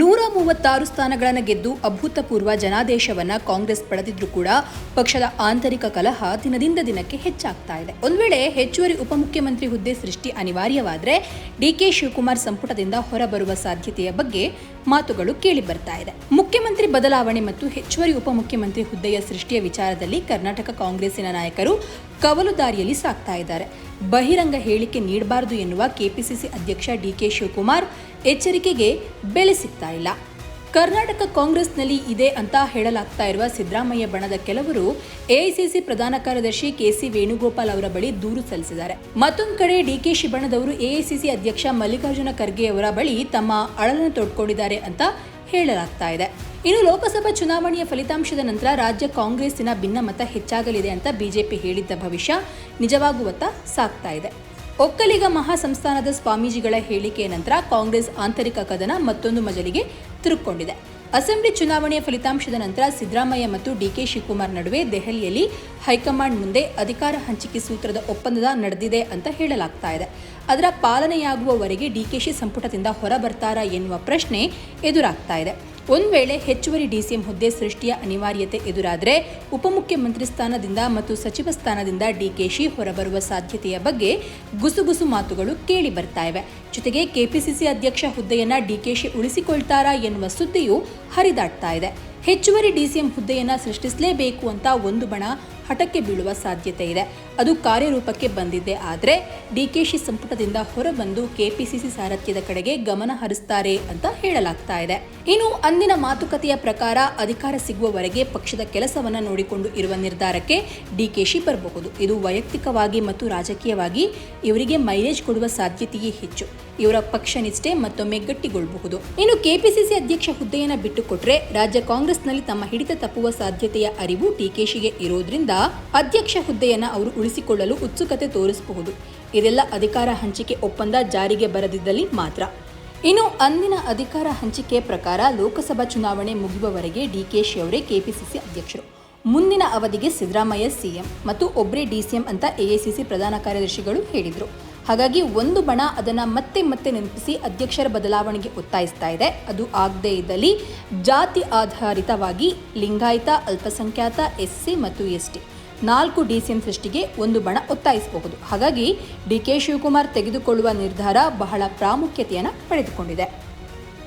ನೂರ ಮೂವತ್ತಾರು ಸ್ಥಾನಗಳನ್ನು ಗೆದ್ದು ಅಭೂತಪೂರ್ವ ಜನಾದೇಶವನ್ನ ಕಾಂಗ್ರೆಸ್ ಪಡೆದಿದ್ರೂ ಕೂಡ ಪಕ್ಷದ ಆಂತರಿಕ ಕಲಹ ದಿನದಿಂದ ದಿನಕ್ಕೆ ಹೆಚ್ಚಾಗ್ತಾ ಇದೆ. ಒಂದು ವೇಳೆ ಹೆಚ್ಚುವರಿ ಉಪಮುಖ್ಯಮಂತ್ರಿ ಹುದ್ದೆ ಸೃಷ್ಟಿ ಅನಿವಾರ್ಯವಾದರೆ ಡಿಕೆ ಶಿವಕುಮಾರ್ ಸಂಪುಟದಿಂದ ಹೊರಬರುವ ಸಾಧ್ಯತೆಯ ಬಗ್ಗೆ ಮಾತುಗಳು ಕೇಳಿ ಬರ್ತಾ ಇದೆ. ಮುಖ್ಯಮಂತ್ರಿ ಬದಲಾವಣೆ ಮತ್ತು ಹೆಚ್ಚುವರಿ ಉಪಮುಖ್ಯಮಂತ್ರಿ ಹುದ್ದೆಯ ಸೃಷ್ಟಿಯ ವಿಚಾರದಲ್ಲಿ ಕರ್ನಾಟಕ ಕಾಂಗ್ರೆಸ್ಸಿನ ನಾಯಕರು ಕವಲು ದಾರಿಯಲ್ಲಿ ಸಾಕ್ತಾ ಇದ್ದಾರೆ. ಬಹಿರಂಗ ಹೇಳಿಕೆ ನೀಡಬಾರದು ಎನ್ನುವ ಕೆಪಿಸಿಸಿ ಅಧ್ಯಕ್ಷ ಡಿಕೆ ಶಿವಕುಮಾರ್ ಎಚ್ಚರಿಕೆಗೆ ಬೆಲೆ ಸಿಗ್ತಾ ಇಲ್ಲ. ಕರ್ನಾಟಕ ಕಾಂಗ್ರೆಸ್ನಲ್ಲಿ ಇದೆ ಅಂತ ಹೇಳಲಾಗ್ತಾ ಇರುವ ಸಿದ್ದರಾಮಯ್ಯ ಬಣದ ಕೆಲವರು ಎಐಸಿಸಿ ಪ್ರಧಾನ ಕಾರ್ಯದರ್ಶಿ ಕೆಸಿ ವೇಣುಗೋಪಾಲ್ ಅವರ ಬಳಿ ದೂರು ಸಲ್ಲಿಸಿದ್ದಾರೆ. ಮತ್ತೊಂದು ಕಡೆ ಡಿಕೆಶಿ ಬಣದವರು ಎಐಸಿಸಿ ಅಧ್ಯಕ್ಷ ಮಲ್ಲಿಕಾರ್ಜುನ ಖರ್ಗೆ ಅವರ ಬಳಿ ತಮ್ಮ ಅಳಲನ್ನು ತೊಡ್ಕೊಂಡಿದ್ದಾರೆ ಅಂತ ಹೇಳಲಾಗ್ತಾ ಇದೆ. ಇನ್ನು ಲೋಕಸಭಾ ಚುನಾವಣೆಯ ಫಲಿತಾಂಶದ ನಂತರ ರಾಜ್ಯ ಕಾಂಗ್ರೆಸ್ಸಿನ ಭಿನ್ನಮತ ಹೆಚ್ಚಾಗಲಿದೆ ಅಂತ ಬಿಜೆಪಿ ಹೇಳಿದ್ದ ಭವಿಷ್ಯ ನಿಜವಾಗುವತ್ತ ಸಾಗ್ತಾ ಇದೆ. ಒಕ್ಕಲಿಗ ಮಹಾಸಂಸ್ಥಾನದ ಸ್ವಾಮೀಜಿಗಳ ಹೇಳಿಕೆಯ ನಂತರ ಕಾಂಗ್ರೆಸ್ ಆಂತರಿಕ ಕದನ ಮತ್ತೊಂದು ಮಜಲಿಗೆ ತಿರುಕೊಂಡಿದೆ ಅಸೆಂಬ್ಲಿ ಚುನಾವಣೆಯ ಫಲಿತಾಂಶದ ನಂತರ ಸಿದ್ದರಾಮಯ್ಯ ಮತ್ತು ಡಿಕೆ ಶಿವಕುಮಾರ್ ನಡುವೆ ದೆಹಲಿಯಲ್ಲಿ ಹೈಕಮಾಂಡ್ ಮುಂದೆ ಅಧಿಕಾರ ಹಂಚಿಕೆ ಸೂತ್ರದ ಒಪ್ಪಂದದ ನಡೆದಿದೆ ಅಂತ ಹೇಳಲಾಗ್ತಾ ಇದೆ. ಅದರ ಪಾಲನೆಯಾಗುವವರೆಗೆ ಡಿಕೆಶಿ ಸಂಪುಟದಿಂದ ಹೊರಬರ್ತಾರಾ ಎನ್ನುವ ಪ್ರಶ್ನೆ ಎದುರಾಗ್ತಾ ಇದೆ. ಒಂದು ವೇಳೆ ಹೆಚ್ಚುವರಿ ಡಿಸಿಎಂ ಹುದ್ದೆ ಸೃಷ್ಟಿಯ ಅನಿವಾರ್ಯತೆ ಎದುರಾದರೆ ಉಪಮುಖ್ಯಮಂತ್ರಿ ಸ್ಥಾನದಿಂದ ಮತ್ತು ಸಚಿವ ಸ್ಥಾನದಿಂದ ಡಿಕೆಶಿ ಹೊರಬರುವ ಸಾಧ್ಯತೆಯ ಬಗ್ಗೆ ಗುಸುಗುಸು ಮಾತುಗಳು ಕೇಳಿ ಬರ್ತಾ ಇವೆ. ಜೊತೆಗೆ ಕೆಪಿಸಿಸಿ ಅಧ್ಯಕ್ಷ ಹುದ್ದೆಯನ್ನ ಡಿಕೆಶಿ ಉಳಿಸಿಕೊಳ್ತಾರಾ ಎನ್ನುವ ಸುದ್ದಿಯೂ ಹರಿದಾಡ್ತಾ ಇದೆ. ಹೆಚ್ಚುವರಿ ಡಿಸಿಎಂ ಹುದ್ದೆಯನ್ನ ಸೃಷ್ಟಿಸಲೇಬೇಕು ಅಂತ ಒಂದು ಬಣ ಹಠಕ್ಕೆ ಬೀಳುವ ಸಾಧ್ಯತೆ ಇದೆ. ಅದು ಕಾರ್ಯರೂಪಕ್ಕೆ ಬಂದಿದ್ದೆ ಆದರೆ ಡಿಕೆಶಿ ಸಂಪುಟದಿಂದ ಹೊರಬಂದು ಕೆಪಿಸಿಸಿ ಸಾರಥ್ಯದ ಕಡೆಗೆ ಗಮನ ಹರಿಸ್ತಾರೆ ಅಂತ ಹೇಳಲಾಗ್ತಾ ಇದೆ. ಇನ್ನು ಅಂದಿನ ಮಾತುಕತೆಯ ಪ್ರಕಾರ ಅಧಿಕಾರ ಸಿಗುವವರೆಗೆ ಪಕ್ಷದ ಕೆಲಸವನ್ನ ನೋಡಿಕೊಂಡು ಇರುವ ನಿರ್ಧಾರಕ್ಕೆ ಡಿಕೆಶಿ ಬರಬಹುದು. ಇದು ವೈಯಕ್ತಿಕವಾಗಿ ಮತ್ತು ರಾಜಕೀಯವಾಗಿ ಇವರಿಗೆ ಮೈಲೇಜ್ ಕೊಡುವ ಸಾಧ್ಯತೆಯೇ ಹೆಚ್ಚು. ಇವರ ಪಕ್ಷ ನಿಷ್ಠೆ ಮತ್ತೊಮ್ಮೆ ಗಟ್ಟಿಗೊಳ್ಳಬಹುದು ಇನ್ನು ಕೆಪಿಸಿಸಿ ಅಧ್ಯಕ್ಷ ಹುದ್ದೆಯನ್ನು ಬಿಟ್ಟುಕೊಟ್ರೆ ರಾಜ್ಯ ಕಾಂಗ್ರೆಸ್ನಲ್ಲಿ ತಮ್ಮ ಹಿಡಿತ ತಪ್ಪುವ ಸಾಧ್ಯತೆಯ ಅರಿವು ಡಿಕೆಶಿಗೆ ಇರೋದ್ರಿಂದ ಅಧ್ಯಕ್ಷ ಹುದ್ದೆಯನ್ನು ಅವರು ಉಳಿಸಿಕೊಳ್ಳಲು ಉತ್ಸುಕತೆ ತೋರಿಸಬಹುದು. ಇದೆಲ್ಲ ಅಧಿಕಾರ ಹಂಚಿಕೆ ಒಪ್ಪಂದ ಜಾರಿಗೆ ಬರದಿದ್ದಲ್ಲಿ ಮಾತ್ರ. ಇನ್ನು ಅಂದಿನ ಅಧಿಕಾರ ಹಂಚಿಕೆ ಪ್ರಕಾರ ಲೋಕಸಭಾ ಚುನಾವಣೆ ಮುಗಿಯುವವರೆಗೆ ಡಿಕೆಶಿ ಅವರೇ ಕೆಪಿಸಿಸಿ ಅಧ್ಯಕ್ಷರು. ಮುಂದಿನ ಅವಧಿಗೆ ಸಿದ್ದರಾಮಯ್ಯ ಸಿಎಂ ಮತ್ತು ಒಬ್ಬರೇ ಡಿಸಿಎಂ ಅಂತ ಎಐಸಿಸಿ ಪ್ರಧಾನ ಕಾರ್ಯದರ್ಶಿಗಳು ಹೇಳಿದರು. ಹಾಗಾಗಿ ಒಂದು ಬಣ ಅದನ್ನ ಮತ್ತೆ ಮತ್ತೆ ನೆನಪಿಸಿ ಅಧ್ಯಕ್ಷರ ಬದಲಾವಣೆಗೆ ಒತ್ತಾಯಿಸ್ತಾ ಇದೆ. ಅದು ಆಗದೇ ಇದ್ದಲ್ಲಿ ಜಾತಿ ಆಧಾರಿತವಾಗಿ ಲಿಂಗಾಯತ, ಅಲ್ಪಸಂಖ್ಯಾತ, ಎಸ್ಸಿ ಮತ್ತು ಎಸ್ಟಿ ನಾಲ್ಕು ಡಿ ಸಿ ಎಂ ಸೃಷ್ಟಿಗೆ ಒಂದು ಬಣ ಒತ್ತಾಯಿಸಬಹುದು. ಹಾಗಾಗಿ ಡಿ ಕೆ ಶಿವಕುಮಾರ್ ತೆಗೆದುಕೊಳ್ಳುವ ನಿರ್ಧಾರ ಬಹಳ ಪ್ರಾಮುಖ್ಯತೆಯನ್ನು ಪಡೆದುಕೊಂಡಿದೆ.